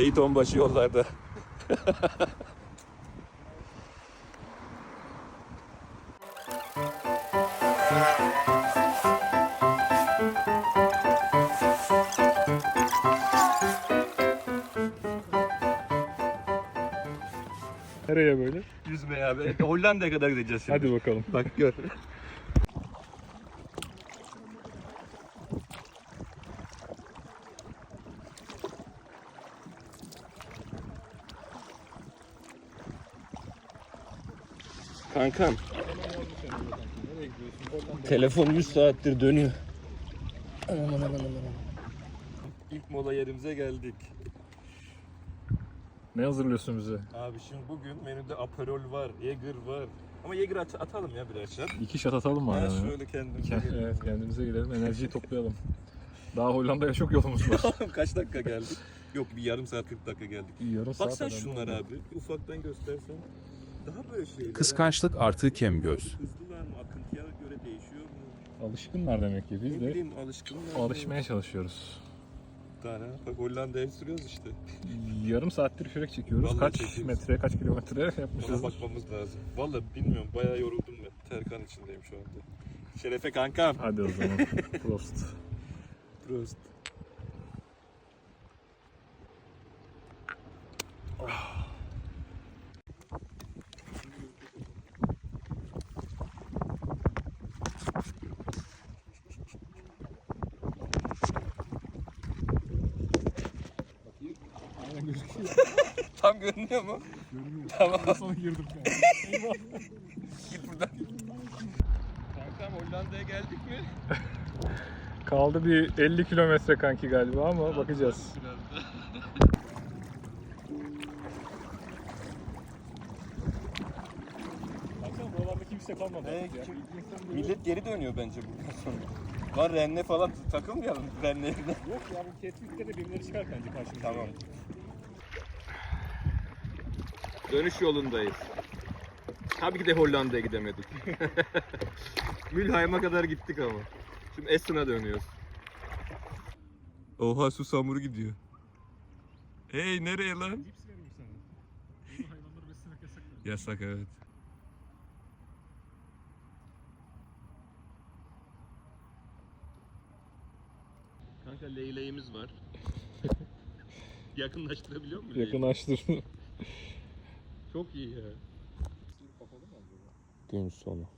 Seyit Onbaşı yollarda. Nereye böyle? Yüzme abi. Hollanda'ya kadar gideceğiz şimdi. Hadi bakalım. Bak gör. Kankam. Telefon 100 saattir dönüyor. Aman aman aman aman. İlk mola yerimize geldik. Ne hazırlıyorsun bize? Abi şimdi bugün menüde Aperol var, Jäger var. Ama Jäger at- atalım ya birer şat. İki şat atalım mı? Ha, şöyle kendimize Ke- gelelim. Evet kendimize gelelim. Enerjiyi toplayalım. Daha Hollanda'ya çok yolumuz var. Kaç dakika geldik? Yok bir yarım saat 40 dakika geldik. Yarım saat. Bak sen herhalde. şunlara abi. Ufaktan göstersen. Daha böyle şeyler. Kıskançlık artı kem göz. Hızlılar mı? Akıntıya göre değişiyor mu? Alışkınlar demek ki. Biz ne de bileyim alışkınlar alışmaya çalışıyoruz. Tane. Bak Hollanda'ya sürüyoruz işte. Yarım saattir kürek çekiyoruz. Vallahi kaç çekiyoruz. metre, kaç kilometre Ona yapmışız. bakmamız lazım. Vallahi bilmiyorum. Bayağı yoruldum ben. Terkan içindeyim şu anda. Şerefe kankam. Hadi o zaman. Prost. Prost. Tam görünüyor mu? Tamam. Sonra girdim. Git buradan. Kankam Hollanda'ya geldik mi? Kaldı bir 50 kilometre kanki galiba ama bakacağız. Baksana buralarda kimse kalmadı. Ee, artık ya. Millet geri dönüyor bence buradan sonra. Var renne falan takılmayalım rennelerine. Yok ya bu Catwick'te de birileri çıkar bence karşımıza. Tamam. Dönüş yolundayız. Tabii ki de Hollanda'ya gidemedik. Mülheim'a kadar gittik ama. Şimdi Essen'a dönüyoruz. Oha su samuru gidiyor. Hey nereye lan? Cips veririm sana. Bunu hayvanları beslemek yasak. Yasak evet. Kanka leyleğimiz var. Yakınlaştırabiliyor muyum? Yakınlaştır. Çok iyi ya. Gün sonu.